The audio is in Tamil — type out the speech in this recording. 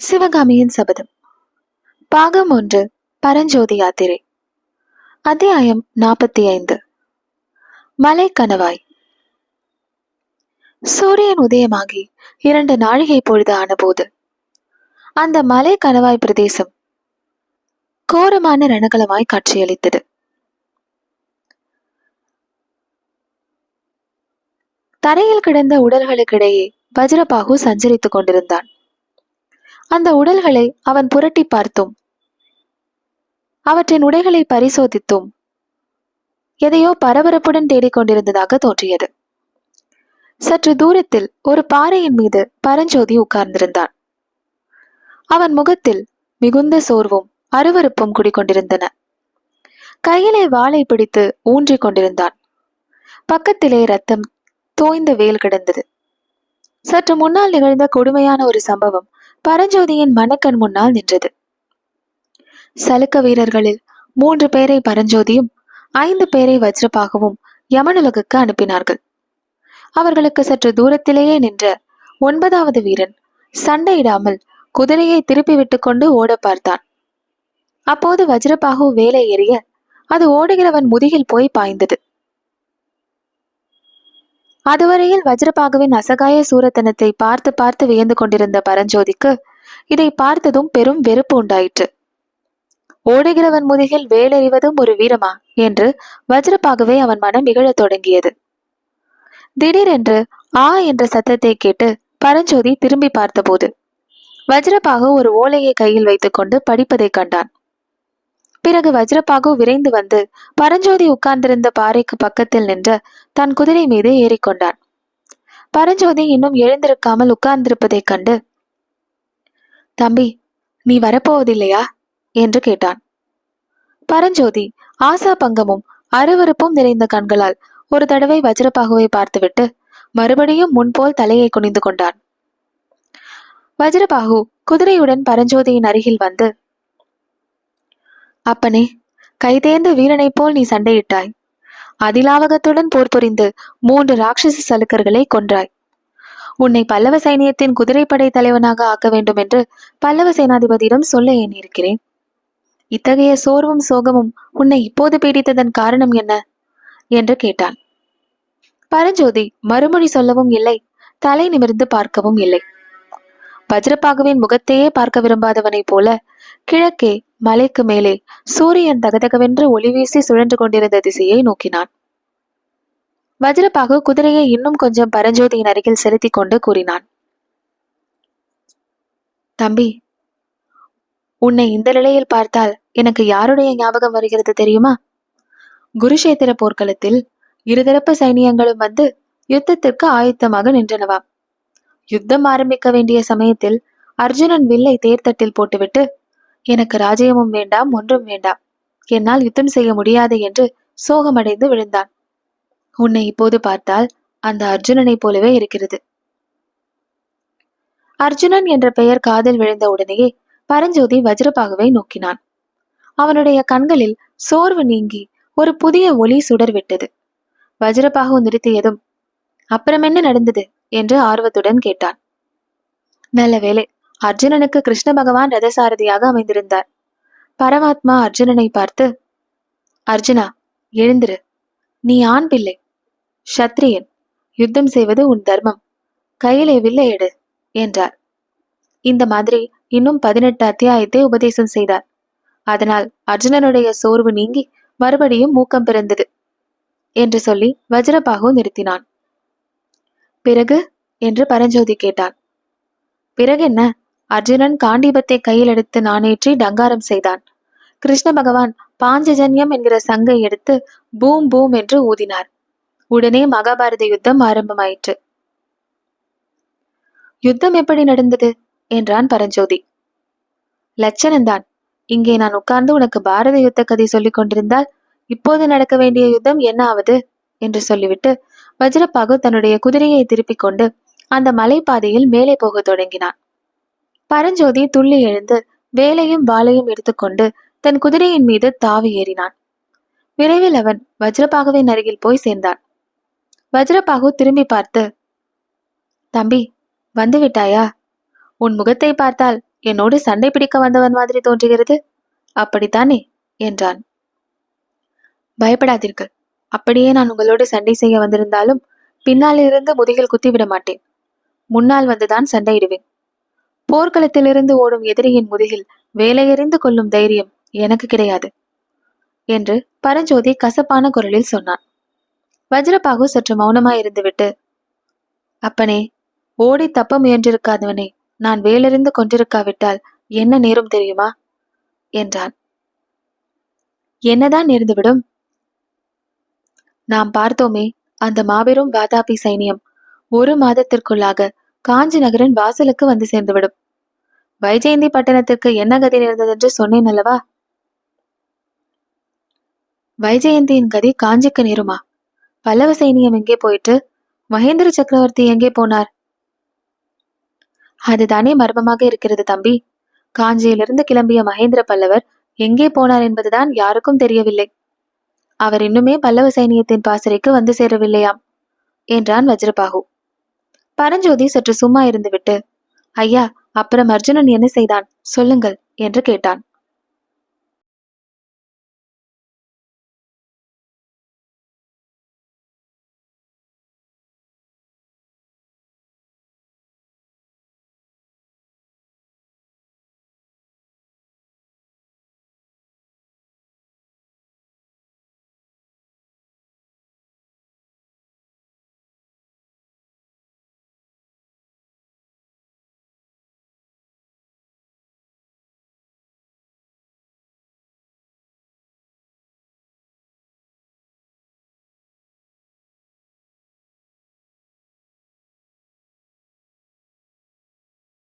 சிவகாமியின் சபதம். பாகம் ஒன்று பரஞ்சோதி யாத்திரை. அத்தியாயம் நாற்பத்தி ஐந்து மலை கணவாய். சூரியன் உதயமாகி இரண்டு நாழிகை பொழுது ஆனபோது அந்த மலை கணவாய் பிரதேசம் கோரமான ரணகலமாய் காட்சியளித்தது. தரையில் கிடந்த உடல்களுக்கிடையே வஜ்ரபாகு சஞ்சரித்துக் கொண்டிருந்தான். அந்த உடல்களை அவன் புரட்டி பார்த்தும். அவற்றின் உடைகளை பரிசோதித்தும். எதையோ பரபரப்புடன் தேடிக்கொண்டிருந்ததாக தோன்றியது. சற்று தூரத்தில் ஒரு பாறையின் மீது பரஞ்சோதி உட்கார்ந்திருந்தான். அவன் முகத்தில் மிகுந்த சோர்வும் அருவருப்பும் குடிக்கொண்டிருந்தன கையிலே வாளை பிடித்து ஊன்றிக் கொண்டிருந்தான். பக்கத்திலே ரத்தம் தோய்ந்த வேல் கிடந்தது. சற்று முன்னால் நிகழ்ந்த கொடுமையான ஒரு சம்பவம் பரஞ்சோதியின் மனக்கண் முன்னால் நின்றது. சலுக்க வீரர்களில் மூன்று பேரை பரஞ்சோதியும் ஐந்து பேரை வஜ்ரபாகவும் யமனுலகுக்கு அனுப்பினார்கள். அவர்களுக்கு சற்று தூரத்திலேயே நின்ற ஒன்பதாவது வீரன் சண்டையிடாமல் குதிரையை திருப்பி விட்டுக்கொண்டு ஓட பார்த்தான். அப்போது வஜ்ரபாகு வேலை எறிய அது ஓடுகிறவன் முதுகில் போய் பாய்ந்தது. அதுவரையில் வஜ்ரபாகுவின் அசகாய சூரத்தனத்தை பார்த்து பார்த்து வியந்து கொண்டிருந்த பரஞ்சோதிக்கு இதை பார்த்ததும் பெரும் வெறுப்பு உண்டாயிற்று. ஓடுகிறவன் முதுகில் வேலெறிவதும் ஒரு வீரமா என்று வஜ்ரபாகுவே அவன் மனம் இகழத் தொடங்கியது. திடீரென்று ஆ என்ற சத்தத்தை கேட்டு பரஞ்சோதி திரும்பி பார்த்தபோது வஜ்ரபாகு ஒரு ஓலையை கையில் வைத்துக்கொண்டு படிப்பதைக் கண்டான். பிறகு வஜ்ரபாகு விரைந்து வந்து பரஞ்சோதி உட்கார்ந்திருந்த பாறைக்கு பக்கத்தில் நின்று தன் குதிரை மீது ஏறிக்கொண்டான். பரஞ்சோதி இன்னும் எழுந்திருக்காமல் உட்கார்ந்திருப்பதைக் கண்டு தம்பி நீ வரப்போவதில்லையா? என்று கேட்டான். பரஞ்சோதி ஆசா பங்கமும் அருவருப்பும் நிறைந்த கண்களால் ஒரு தடவை வஜ்ரபாகுவை பார்த்துவிட்டு மறுபடியும் முன்போல் தலையை குனிந்து கொண்டான். வஜ்ரபாகு குதிரையுடன் பரஞ்சோதியின் அருகில் வந்து அப்பனே கைதேர்ந்த வீரனைப் போல் நீ சண்டையிட்டாய். அதிலாவகத்துடன் போர் புரிந்து மூன்று ராட்சச சலுக்கர்களை கொன்றாய். உன்னை பல்லவ சைனியத்தின் குதிரைப்படை தலைவனாக ஆக்க வேண்டும் என்று பல்லவ சேனாதிபதியிடம் சொல்ல எண்ணியிருக்கிறேன். இத்தகைய சோர்வும் சோகமும் உன்னை இப்போது பீடித்ததன் காரணம் என்ன? என்று கேட்டான். பரஞ்சோதி மறுமொழி சொல்லவும் இல்லை தலை நிமிர்ந்து பார்க்கவும் இல்லை. வஜ்ரபாகுவின் முகத்தையே பார்க்க விரும்பாதவனைப் போல கிழக்கே மலைக்கு மேலே சூரியன் தகதகவென்று ஒளி வீசி சுழன்று கொண்டிருந்த திசையை நோக்கினான். வஜ்ரபாகு குதிரையை இன்னும் கொஞ்சம் பரஞ்சோதியின் அருகில் செலுத்திக் கொண்டு கூறினான். தம்பி உன்னை இந்த நிலையில் பார்த்தால் எனக்கு யாருடைய ஞாபகம் வருகிறது தெரியுமா? குருஷேத்திர போர்க்களத்தில் இருதரப்பு சைனியங்களும் வந்து யுத்தத்திற்கு ஆயத்தமாக நின்றனவாம். யுத்தம் ஆரம்பிக்க வேண்டிய சமயத்தில் அர்ஜுனன் வில்லை தேர்தட்டில் போட்டுவிட்டு எனக்கு ராஜ்யமும் வேண்டாம் ஒன்றும் வேண்டாம். என்னால் யுத்தம் செய்ய முடியாது என்று சோகமடைந்து விழுந்தான். உன்னை இப்போது பார்த்தால் அந்த அர்ஜுனனைப் போலவே இருக்கிறது. அர்ஜுனன் என்ற பெயர் காதில் விழுந்த உடனேயே பரஞ்சோதி வஜ்ரபாகுவை நோக்கினான். அவனுடைய கண்களில் சோர்வு நீங்கி ஒரு புதிய ஒளி சுடர் விட்டது. வஜ்ரபாகு நிறுத்தியதும் அப்புறம் என்ன நடந்தது? என்று ஆர்வத்துடன் கேட்டான். நல்ல வேளை அர்ஜுனனுக்கு கிருஷ்ண பகவான் ரதசாரதியாக அமைந்திருந்தார். பரமாத்மா அர்ஜுனனை பார்த்து அர்ஜுனா எழுந்திரு. நீ ஆண் பிள்ளை. ஷத்ரியன் யுத்தம் செய்வது உன் தர்மம். கையிலே வில்லை எடு என்றார். இந்த மாதிரி இன்னும் பதினெட்டு அத்தியாயத்தை உபதேசம் செய்தார். அதனால் அர்ஜுனனுடைய சோர்வு நீங்கி மறுபடியும் மூக்கம் பிறந்தது என்று சொல்லி வஜ்ரபாகு நிறுத்தினான். பிறகு? என்று பரஞ்சோதி கேட்டான். பிறகு என்ன? அர்ஜுனன் காண்டீபத்தை கையில் எடுத்து நானேற்றி டங்காரம் செய்தான். கிருஷ்ண பகவான் பாஞ்சஜன்யம் என்கிற சங்கை எடுத்து பூம் பூம் என்று ஊதினார். உடனே மகாபாரத யுத்தம் ஆரம்பமாயிற்று. யுத்தம் எப்படி நடந்தது? என்றான் பரஞ்சோதி. லட்சணந்தான் இங்கே நான் உட்கார்ந்து உனக்கு பாரத யுத்த கதை சொல்லிக் கொண்டிருந்தால் இப்போது நடக்க வேண்டிய யுத்தம் என்ன ஆவது என்று சொல்லிவிட்டு வஜ்ரப்பாகு தன்னுடைய குதிரையை திருப்பிக் கொண்டு அந்த மலைப்பாதையில் மேலே போகத் தொடங்கினான். பரஞ்சோதி துள்ளி எழுந்து வேலையும் வாளையும் எடுத்துக்கொண்டு தன் குதிரையின் மீது தாவி ஏறினான். விரைவில் அவன் வஜ்ரபாகுவின் அருகில் போய் சேர்ந்தான். வஜ்ரபாகு திரும்பி பார்த்து தம்பி வந்து விட்டாயா? உன் முகத்தை பார்த்தால் என்னோடு சண்டை பிடிக்க வந்தவன் மாதிரி தோன்றுகிறது. அப்படித்தானே? என்றான். பயப்படாதீர்கள். அப்படியே நான் உங்களோடு சண்டை செய்ய வந்திருந்தாலும் பின்னாலிருந்து முதுகில் குத்திவிட மாட்டேன். முன்னால் வந்துதான் சண்டையிடுவேன். போர்க்களத்திலிருந்து ஓடும் எதிரியின் முதுகில் வேலையறிந்து கொள்ளும் தைரியம் எனக்கு கிடையாது என்று பரஞ்சோதி கசப்பான குரலில் சொன்னான். வஜ்ரபாகு சற்று மௌனமாயிருந்துவிட்டு அப்பனே ஓடி தப்ப முயன்றிருக்காதவனே நான் வேலறிந்து கொண்டிருக்காவிட்டால் என்ன நேரும் தெரியுமா? என்றான். என்னதான் நேர்ந்துவிடும். நாம் பார்த்தோமே அந்த மாபெரும் வாதாபி சைனியம் ஒரு மாதத்திற்குள்ளாக காஞ்சி நகரின் வாசலுக்கு வந்து சேர்ந்துவிடும். வைஜெயந்தி பட்டணத்திற்கு என்ன கதி நேர்ந்ததென்று சொன்னேன் அல்லவா? வைஜெயந்தியின் கதி காஞ்சிக்கு நேருமா? பல்லவ சைனியம் எங்கே போயிட்டு மகேந்திர சக்கரவர்த்தி எங்கே போனார்? அதுதானே மர்மமாக இருக்கிறது தம்பி. காஞ்சியிலிருந்து கிளம்பிய மகேந்திர பல்லவர் எங்கே போனார் என்பதுதான் யாருக்கும் தெரியவில்லை. அவர் இன்னுமே பல்லவ சைனியத்தின் பாசறைக்கு வந்து சேரவில்லையாம் என்றான் வஜ்ரபாகு. பரஞ்சோதி சற்று சும்மா இருந்துவிட்டு ஐயா அப்புறம் அர்ஜுனன் என்ன செய்தான்? சொல்லுங்கள் என்று கேட்டான்.